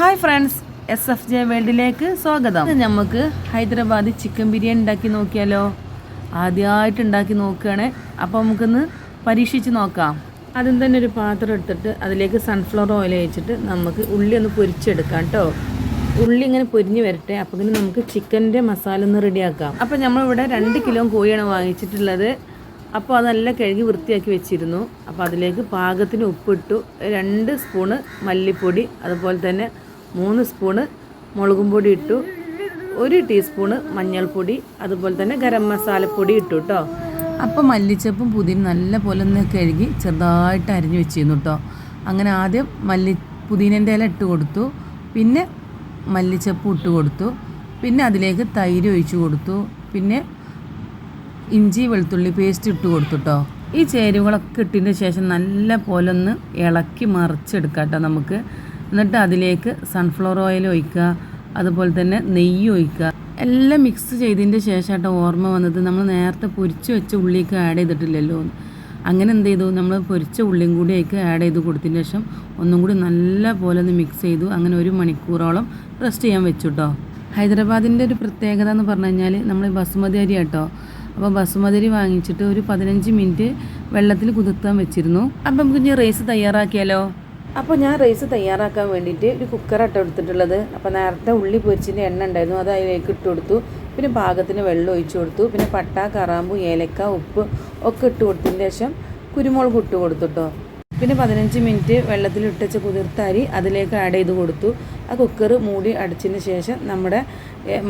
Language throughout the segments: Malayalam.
Hi friends S F J വേൾഡിലേക്ക് സ്വാഗതം. നമുക്ക് ഹൈദരാബാദി ചിക്കൻ ബിരിയാണി ഉണ്ടാക്കി നോക്കിയാലോ? ആദ്യമായിട്ട് ഉണ്ടാക്കി നോക്കുകയാണ്. അപ്പോൾ നമുക്കൊന്ന് പരീക്ഷിച്ച് നോക്കാം. ആദ്യം തന്നെ ഒരു പാത്രം എടുത്തിട്ട് അതിലേക്ക് സൺഫ്ലവർ ഓയിൽ ഒഴിച്ചിട്ട് നമുക്ക് ഉള്ളി ഒന്ന് പൊരിച്ചെടുക്കാം കേട്ടോ ഉള്ളി ഇങ്ങനെ പൊരിഞ്ഞ് വരട്ടെ. അപ്പോൾ ഇങ്ങനെ നമുക്ക് ചിക്കന്റെ മസാല ഒന്ന് റെഡിയാക്കാം. അപ്പോൾ നമ്മളിവിടെ രണ്ട് കിലോ കോഴിയാണ് വാങ്ങിച്ചിട്ടുള്ളത്. അപ്പോൾ അതെല്ലാം കഴുകി വൃത്തിയാക്കി വെച്ചിരുന്നു. അപ്പോൾ അതിലേക്ക് പാകത്തിന് ഉപ്പിട്ടു രണ്ട് സ്പൂണ് മല്ലിപ്പൊടി അതുപോലെ തന്നെ മൂന്ന് സ്പൂണ് മുളകും പൊടി ഇട്ടു. ഒരു ടീസ്പൂണ് മഞ്ഞൾപ്പൊടി അതുപോലെ തന്നെ ഗരം മസാലപ്പൊടി ഇട്ടു കേട്ടോ അപ്പോൾ മല്ലിച്ചപ്പും പുതിന നല്ല പോലെ ഒന്ന് കഴുകി ചെറുതായിട്ട് അരിഞ്ഞു വെച്ചിരുന്നു കേട്ടോ അങ്ങനെ ആദ്യം മല്ലി പുതിനന്റെ ഇല ഇട്ട് കൊടുത്തു. പിന്നെ മല്ലിച്ചപ്പ് ഇട്ട് കൊടുത്തു. പിന്നെ അതിലേക്ക് തൈര് ഒഴിച്ചു കൊടുത്തു. പിന്നെ ഇഞ്ചി വെളുത്തുള്ളി പേസ്റ്റ് ഇട്ട് കൊടുത്തു കേട്ടോ ഈ ചേരുവകളൊക്കെ ഇട്ടതിന് ശേഷം നല്ല പോലെ ഒന്ന് ഇളക്കി മറിച്ചെടുക്കാം കേട്ടോ നമുക്ക്. എന്നിട്ട് അതിലേക്ക് സൺഫ്ലവർ ഓയിൽ ഒഴിക്കുക അതുപോലെ തന്നെ നെയ്യ് ഒഴിക്കുക. എല്ലാം മിക്സ് ചെയ്തതിന്റെ ശേഷമായിട്ട് ഓർമ്മ വന്നത്. നമ്മൾ നേരത്തെ പൊരിച്ച് വെച്ച ഉള്ളിക്ക് ആഡ് ചെയ്തിട്ടില്ലല്ലോ. അങ്ങനെ എന്ത് ചെയ്തു? നമ്മൾ പൊരിച്ച ഉള്ളിയും കൂടി അതിലേക്ക് ആഡ് ചെയ്ത് കൊടുത്തതിന് ശേഷം ഒന്നും കൂടി നല്ല പോലെ ഒന്ന് മിക്സ് ചെയ്തു. അങ്ങനെ ഒരു മണിക്കൂറോളം റെസ്റ്റ് ചെയ്യാൻ വെച്ചു കേട്ടോ ഹൈദരാബാദിന്റെ ഒരു പ്രത്യേകത എന്ന് പറഞ്ഞു കഴിഞ്ഞാൽ നമ്മൾ ബസുമതി അരി കേട്ടോ അപ്പോൾ ബസുമതി അരി വാങ്ങിച്ചിട്ട് ഒരു പതിനഞ്ച് മിനിറ്റ് വെള്ളത്തിൽ കുതിർത്താൻ വെച്ചിരുന്നു. അപ്പം നമുക്ക് ഇനി റൈസ് തയ്യാറാക്കിയാലോ? അപ്പോൾ ഞാൻ റൈസ് തയ്യാറാക്കാൻ വേണ്ടിയിട്ട് ഒരു കുക്കറാട്ടോ എടുത്തിട്ടുള്ളത്. അപ്പോൾ നേരത്തെ ഉള്ളി പൊരിച്ചിന്റെ എണ്ണ ഉണ്ടായിരുന്നു അത് അതിലേക്ക് ഇട്ട് കൊടുത്തു. പിന്നെ പാകത്തിന് വെള്ളം ഒഴിച്ചു കൊടുത്തു. പിന്നെ പട്ട കറാമ്പു ഏലക്ക ഉപ്പ് ഒക്കെ ഇട്ട് കൊടുത്തതിന് ശേഷം കുരുമുളക് ഇട്ട് കൊടുത്തു കേട്ടോ പിന്നെ പതിനഞ്ച് മിനിറ്റ് വെള്ളത്തിൽ ഇട്ടച്ച കുതിർത്താരി അതിലേക്ക് ആഡ് ചെയ്ത് കൊടുത്തു. ആ കുക്കർ മൂടി അടച്ചതിന് ശേഷം നമ്മുടെ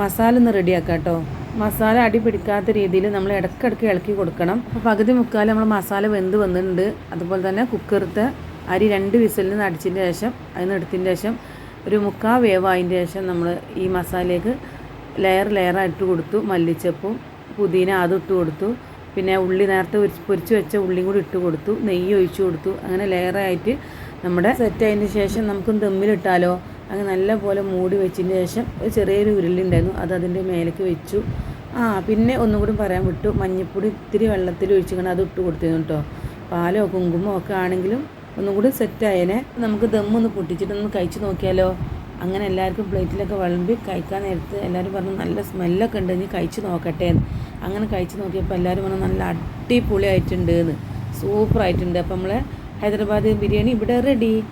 മസാല ഒന്ന് റെഡിയാക്കാം കേട്ടോ മസാല അടി പിടിക്കാത്ത രീതിയിൽ നമ്മൾ ഇടയ്ക്കിടയ്ക്ക് ഇളക്കി കൊടുക്കണം. അപ്പോൾ പകുതി മുക്കാൽ നമ്മൾ മസാല വെന്ത് വന്നിട്ടുണ്ട്. അതുപോലെ തന്നെ കുക്കറത്തെ അരി രണ്ട് വിസലിൽ നിന്ന് അടിച്ചതിന് ശേഷം അതിന് എടുത്തതിന് ശേഷം ഒരു മുക്കാൽ വേവായതിന്റെ ശേഷം നമ്മൾ ഈ മസാലയ്ക്ക് ലെയർ ലെയറായിട്ട് കൊടുത്തു. മല്ലിച്ചപ്പും പുതിന അതും ഇട്ട് കൊടുത്തു. പിന്നെ ഉള്ളി നേരത്തെ പൊരിച്ച് വെച്ച ഉള്ളിയും കൂടി ഇട്ട് കൊടുത്തു. നെയ്യ് ഒഴിച്ചു കൊടുത്തു. അങ്ങനെ ലെയറായിട്ട് നമ്മുടെ സെറ്റ് ആയതിന് ശേഷം നമുക്ക് ദമ്മിലിട്ടാലോ അങ്ങനെ നല്ല പോലെ മൂടി വെച്ചതിന് ശേഷം ഒരു ചെറിയൊരു ഉരുളി ഉണ്ടായിരുന്നു. അത് അതിന്റെ മേലേക്ക് വെച്ചു. ആ പിന്നെ ഒന്നും കൂടി പറയാൻ വിട്ടു. മഞ്ഞൾപ്പൊടി ഇത്തിരി വെള്ളത്തിൽ ഒഴിച്ചിങ്ങനെ അത് ഇട്ട് കൊടുത്തിരുന്നു കേട്ടോ. പാലോ കുങ്കുമോ ഒക്കെ ആണെങ്കിലും ഒന്നും കൂടി സെറ്റ് ആയേനെ. നമുക്ക് ദമ്മൊന്ന് പൊട്ടിച്ചിട്ടൊന്ന് കഴിച്ച് നോക്കിയാലോ? അങ്ങനെ എല്ലാവർക്കും പ്ലേറ്റിലൊക്കെ വിളമ്പി കഴിക്കാൻ നേരത്ത് എല്ലാവരും പറഞ്ഞു നല്ല സ്മെല്ലൊക്കെ ഉണ്ട് ഇനി കഴിച്ച് നോക്കട്ടെ. എന്ന് അങ്ങനെ കഴിച്ച് നോക്കിയപ്പോൾ എല്ലാവരും പറഞ്ഞു നല്ല അടിപൊളിയായിട്ടുണ്ട്. എന്ന്. സൂപ്പറായിട്ടുണ്ട്. അപ്പം നമ്മളെ ഹൈദരാബാദ് ബിരിയാണി ഇവിടെ റെഡി